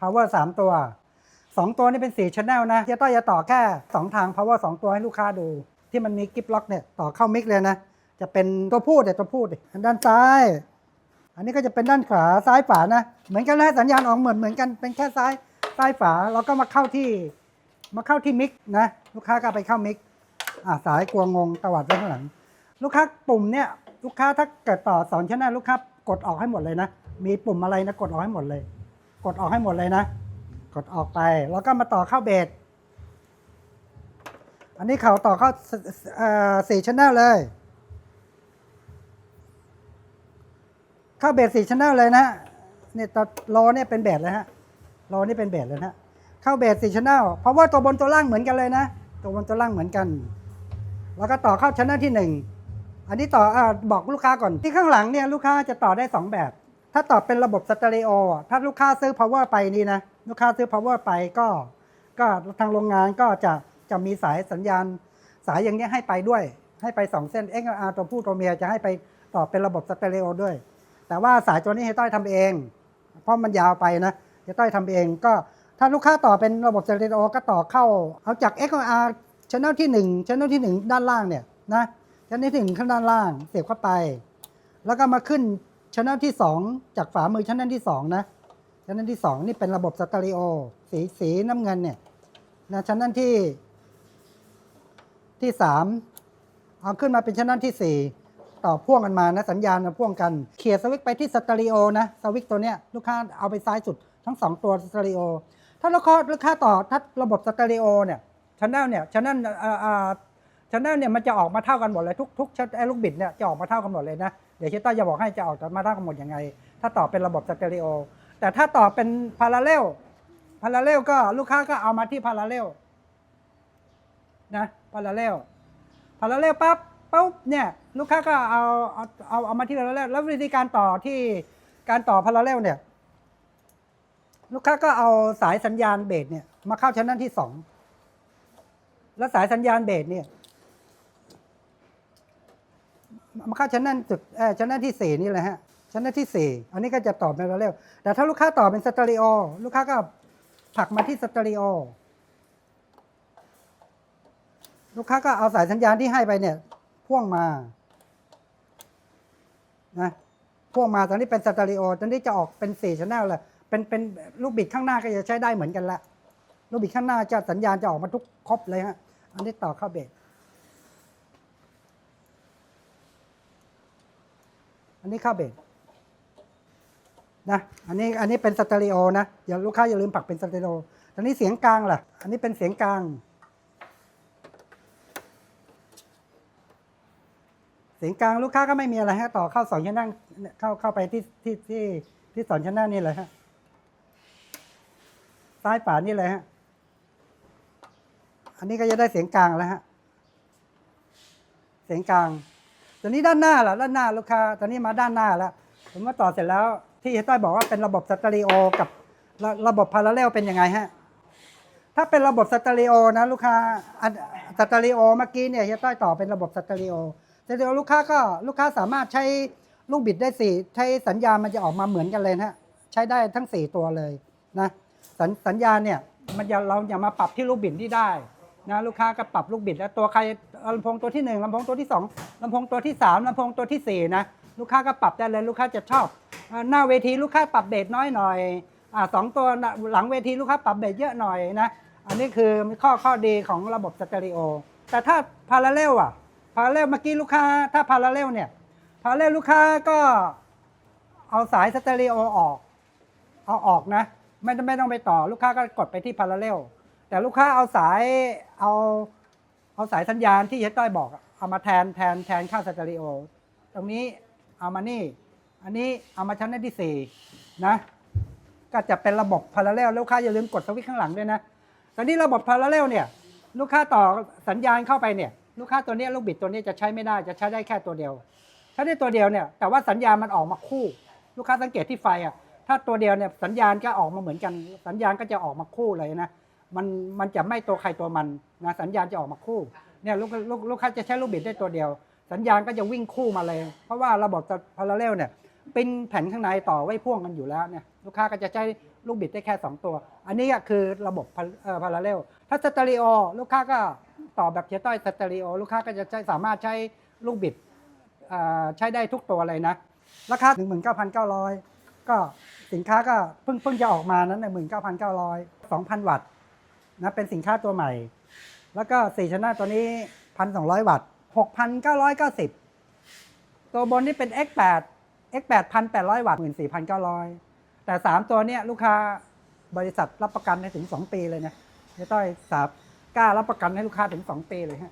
power สามตัวสองตัวนี่เป็น4 channel นะจ๊ต้อยจะต่อแค่ 2 ทาง power สองตัวให้ลูกค้าดู ที่มันมีกิฟล็อกเนี่ยต่อเข้ามิกเลยนะ จะเป็นตัวพูดเนี่ยตัวพูดด้านซ้าย อันนี้ก็จะเป็นด้านขวาซ้ายฝานะ เหมือนกันนะสัญญาณออกเหมือนเหมือนกันเป็นแค่ซ้ายซ้ายฝาเราก็มาเข้าที่มาเข้าที่มิกนะลูกค้าก็ไปเข้ามิกอ่าสายกลัวงงตวัดไว้ข้างหลัง ลูกค้าปุ่มเนี่ยลูกค้าถ้าเกิดต่อสอนชั้นหน้าลูกค้ากดออกให้หมดเลยนะ มีปุ่มอะไรนะกดออกให้หมดเลย กดออกให้หมดเลยนะ กดออกไปแล้วก็มาต่อเข้าเบสอันนี้เขาต่อเข้าสี่ชั้นหน้าเลย เข้าเบสสี่ชั้นหน้าเลยนะเนี่ยตัวโลเนี่ยเป็นเบสเลยฮะโลนี่เป็นเบสเลยนะเข้าเบสสี่ชั้นแนลเพราะว่าตัวบนตัวล่างเหมือนกันเลยนะ ตัวบนตัวล่างเหมือนกัน แล้วก็ต่อเข้าชั้นแนลที่หนึ่งอันนี้ต่ออบอกลูกค้าก่อนที่ข้างหลังเนี่ยลูกค้าจะต่อได้สองแบบ ถ้าต่อเป็นระบบสเตอริโอถ้าลูกค้าซื้อ power ไปนี่นะ ลูกค้าซื้อ power ไปก็ ก็ทางโรงงานก็จะจะมีสายสัญญาณสายอย่างเงี้ยให้ไปด้วย ให้ไปสองเส้น XLR ตัวผู้ตัวเมียจะให้ไปต่อเป็นระบบสเตอริโอด้วย แต่ว่าสายตัวนี้เฮต้อยทำเอง เพราะมันยาวไปนะเฮต้อยทำเองก็ถ้าลูกค้าต่อเป็นระบบสเตอริโอก็ต่อเข้าเอาจาก XLR channel ที่1 channel ที่ 1 ด้านล่างเนี่ยนะ channel ที่1ข้างด้านล่างเสียบเข้าไป แล้วก็มาขึ้น channel ที่ 2 จากฝามือ channel ที่ 2 นะ channel ที่ 2 นี่เป็นระบบสเตอริโอ สีสีน้ำเงินเนี่ยนะ channel ที่ที่ 3 เอาขึ้นมาเป็น channel ที่ 4 ต่อพ่วงกันมานะสัญญาณมาพ่วงกันเขี่ยสวิตไปที่สเตอริโอนะสวิตตัวเนี้ยลูกค้าเอาไปซ้ายสุดทั้งสองตัวสเตอริโอถ้าลูกค้าลูกค้าต่อถ้าระบบสเตอริโอเนี่ยชันแนเนี่ยชันแนลชันแนเนี่ยมันจะออกมาเท่ากันหมดเลยทุกทุกไอ้ลูกบิดเนี่ยจะออกมาเท่ากันหมดเลยนะ เดี๋ยวเชต้าจะบอกให้จะออกมาเท่ากันหมดยังไง ถ้าต่อเป็นระบบสเตอริโอ แต่ถ้าต่อเป็นพาราเรลพาราเรลก็ลูกค้าก็เอามาที่พาราเรลนะพาราเรลพอเราเร็วปั๊บปุ๊บเนี่ยลูกค้าก็เอาเอาเอาเอามาที่พาราเรลแล้ววิธีการต่อที่การต่อพาราเรลเนี่ย ลูกค้าก็เอาสายสัญญาณเบสเนี่ยมาเข้าชั้นนั้นที่สองแล้วสายสัญญาณเบสเนี่ย มาเข้าชั้นนั้นจุดเออชั้นนั้นที่สี่นี่แหละฮะ ชั้นนั้นที่สี่อันนี้ก็จะต่อเป็นพาราเรลแต่ถ้าลูกค้าต่อเป็นสเตอริโอ ลูกค้าก็ผลักมาที่สเตอริโอ ลูกค้าก็เอาสายสัญญาณที่ให้ไปเนี่ย พ่วงมานะพ่วงมาตอนนี้เป็นสเตอริโอตอนนี้จะออกเป็นสี่ชแนลเลยเป็นเป็นลูกบิดข้างหน้าก็จะใช้ได้เหมือนกันละลูกบิดข้างหน้าจะสัญญาณจะออกมาทุกครบเลยฮะ อันนี้ต่อเข้าเบส อันนี้เข้าเบสนะ อันนี้อันนี้เป็นสเตอริโอนะอย่าลูกค้าอย่าลืมปักเป็นสเตอริโอตอนนี้เสียงกลางล่ะ อันนี้เป็นเสียงกลาง เสียงกลางลูกค้าก็ไม่มีอะไรฮะต่อเข้าสองชั้นนั่งเข้าเข้าไปที่ที่ที่ที่สองชั้นนั่งนี่เลยฮะซ้ายฝานี่เลยฮะอันนี้ก็จะได้เสียงกลางแล้วฮะเสียงกลาง ตอนนี้ด้านหน้าล่ะด้านหน้าลูกค้าตอนนี้มาด้านหน้าแล้วผมว่าต่อเสร็จแล้วที่เฮต้อยบอกว่าเป็นระบบสเตอริโอกับระระบบพาราเรลเป็นยังไงฮะถ้าเป็นระบบสเตอริโอนะลูกค้าอันสเตอริโอเมื่อกี้เนี่ยเฮียต้อยต่อเป็นระบบสเตอริโอสเตอริโอลูกค้าก็ลูกค้าสามารถใช้ลูกบิดได้สี่ใช้สัญญาณมันจะออกมาเหมือนกันเลยฮะใช้ได้ทั้งสี่ตัวเลยนะสัญสัญญาณเนี่ยมันจะเราอย่ามาปรับที่ลูกบิดที่ได้นะลูกค้าก็ปรับลูกบิดแล้วตัวใคร ลำโพงตัวที่หนึ่งลำโพงตัวที่สองลำโพงตัวที่สามลำโพงตัวที่สี่นะ ลูกค้าก็ปรับได้เลยลูกค้าจะชอบ หน้าเวทีลูกค้าปรับเบสน้อยหน่อยอ่าสองตัวหลังเวทีลูกค้าปรับเบสเยอะหน่อยนะ อันนี้คือข้อข้อดีของระบบสเตอริโอ แต่ถ้าพาราเรลอะพาราเรลเมื่อกี้ลูกค้าถ้าพาราเรลเนี่ยพาราเรลลูกค้าก็เอาสายสเตอริโอออก เอาออกนะไม่ต้องไม่ต้องไปต่อลูกค้าก็กดไปที่พาราเรลแต่ลูกค้าเอาสายเอา เอาสายสัญญาณที่เฮดต้อยบอกเอามาแทนแทนแทนเข้าสเตอริโอ ตรงนี้เอามานี่ อันนี้เอามาชั้นที่สี่นะ ก็จะเป็นระบบพาราเรลลูกค้าอย่าลืมกดสวิตช์ข้างหลังด้วยนะตอนนี้ระบบพาราเรลเนี่ย ลูกค้าต่อสัญญาณเข้าไปเนี่ย ลูกค้าตัวนี้ลูกบิดตัวนี้จะใช้ไม่ได้จะใช้ได้แค่ตัวเดียว ใช้ได้ตัวเดียวเนี่ย แต่ว่าสัญญาณมันออกมาคู่ ลูกค้าสังเกตที่ไฟอะถ้าตัวเดียวเนี่ยสัญญาณก็ออกมาเหมือนกัน สัญญาณก็จะออกมาคู่เลยนะ มันมันจะไม่ตัวใครตัวมันนะสัญญาณจะออกมาคู่เนี่ยลูกลูกลูกค้าจะใช้ลูกบิดได้ตัวเดียว สัญญาณก็จะวิ่งคู่มาเลย เพราะว่าระบบพาราเรลเนี่ยเป็นแผ่นข้างในต่อไว้พ่วงกันอยู่แล้วเนี่ยลูกค้าก็จะใช้ลูกบิดได้แค่ 2 ตัว อันนี้ก็คือระบบพาราเรลถ้าสเตอริโอลูกค้าก็ต่อแบบเทียต้อยสเตอริโอลูกค้าก็จะใช้สามารถใช้ลูกบิดใช้ได้ทุกตัวเลยนะ ราคา 19,900 ก็สินค้าก็เพิ่งเพิ่งจะออกมานั้น19,900 2,000 วัตต์ นะเป็นสินค้าตัวใหม่ แล้วก็4ชนะตัวนี้ 1,200 วัตต์ 6,990 ตัวบนนี่เป็น X8 X8 1,800 วัตต์ 14,900 แต่ 3 ตัวเนี้ยลูกค้าบริษัทรับประกันให้ถึง 2 ปีเลยนะเจ๊ต้อยสาบกล้ารับประกันให้ลูกค้าถึง 2 ปีเลยฮะ